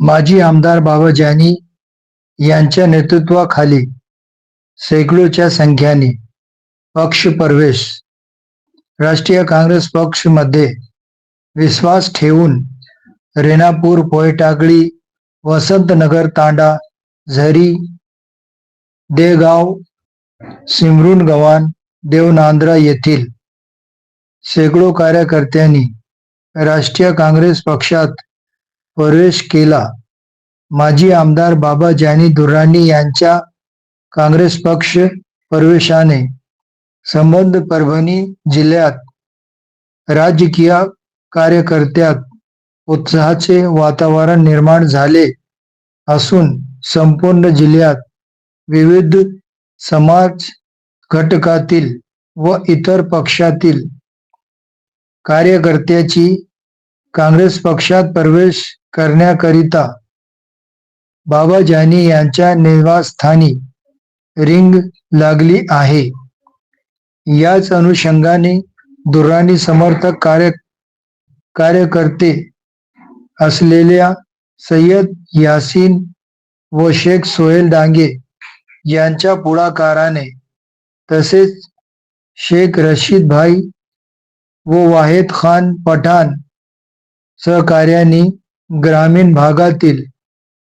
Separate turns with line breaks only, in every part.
माजी आमदार बाबा जानी यांच्या नेतृत्वाखाली शेकडोच्या संख्येने पक्ष प्रवेश राष्ट्रीय काँग्रेस पक्षमध्ये विश्वास ठेवून रेणापूर पोयटाकळी वसंतनगर तांडा झरी देगाव सिमरून गव्हाण देवनांद्रा येथील शेकडो कार्यकर्त्यांनी राष्ट्रीय काँग्रेस पक्षात प्रवेश केला. माजी आमदार बाबा जानी दुर्राणी यांच्या काँग्रेस पक्ष प्रवेशाने संबंध परभणी जिल्ह्यात राजकीय कार्यकर्त्यात उत्साहाचे वातावरण निर्माण झाले असून संपूर्ण जिल्ह्यात विविध समाज घटकातील व इतर पक्षातील कार्यकर्त्याची काँग्रेस पक्षात प्रवेश करण्याकरिता बाबा जानी यांच्या निवासस्थानी रिंग लागली आहे. याच अनुषंगाने दुर्राणी समर्थक कार्य कार्यकर्ते असलेल्या सय्यद यासीन व शेख सोहेल डांगे यांच्या पुढाकाराने तसेच शेख रशीद भाई व वाहेद खान पठाण सहकार्याने ग्रामीण भागातील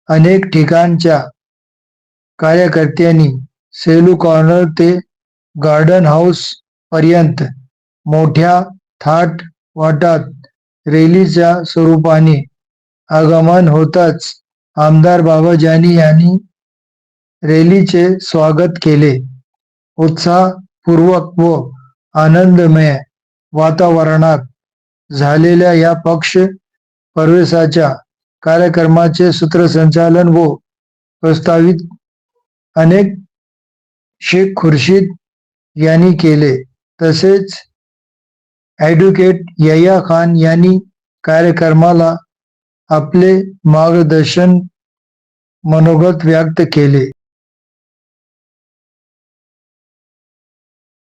अनेक ठिकाणच्या कार्यकर्त्यांनी सेलू कॉर्नर ते गार्डन हाऊस पर्यंत मोठ्या थाट वाटात रॅलीच्या स्वरूपाने आगमन होताच आमदार बाबा जानी यांनी रॅलीचे स्वागत केले. उत्साहपूर्वक व आनंदमय वातावरणात झालेल्या या पक्ष प्रवेशाच्या कार्यक्रमाचे सूत्रसंचालन व प्रस्तावित अनेक शेख खुर्शीद यांनी केले. तसेच ॲडव्होकेट यया खान यांनी कार्यक्रमाला आपले मार्गदर्शन मनोगत व्यक्त केले.